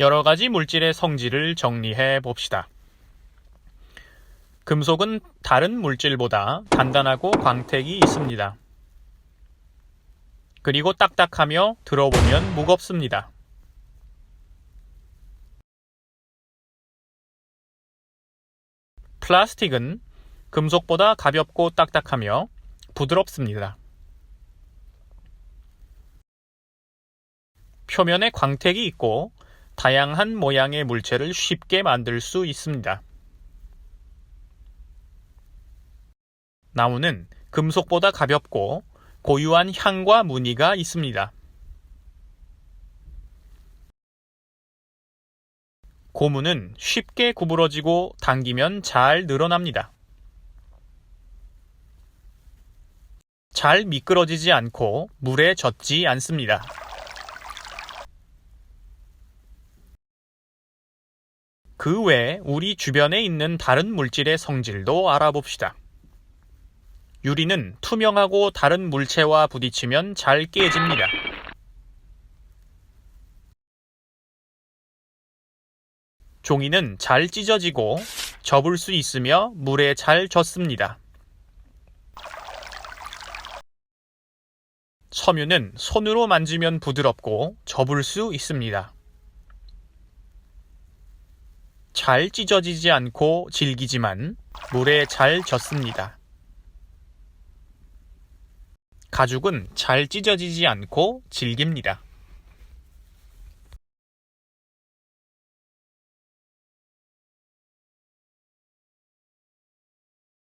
여러 가지 물질의 성질을 정리해 봅시다. 금속은 다른 물질보다 단단하고 광택이 있습니다. 그리고 딱딱하며 들어보면 무겁습니다. 플라스틱은 금속보다 가볍고 딱딱하며 부드럽습니다. 표면에 광택이 있고 다양한 모양의 물체를 쉽게 만들 수 있습니다. 나무는 금속보다 가볍고 고유한 향과 무늬가 있습니다. 고무는 쉽게 구부러지고 당기면 잘 늘어납니다. 잘 미끄러지지 않고 물에 젖지 않습니다. 그외 우리 주변에 있는 다른 물질의 성질도 알아봅시다. 유리는 투명하고 다른 물체와 부딪히면 잘 깨집니다. 종이는 잘 찢어지고 접을 수 있으며 물에 잘 젖습니다. 섬유는 손으로 만지면 부드럽고 접을 수 있습니다. 잘 찢어지지 않고 질기지만 물에 잘 젖습니다. 가죽은 잘 찢어지지 않고 질깁니다.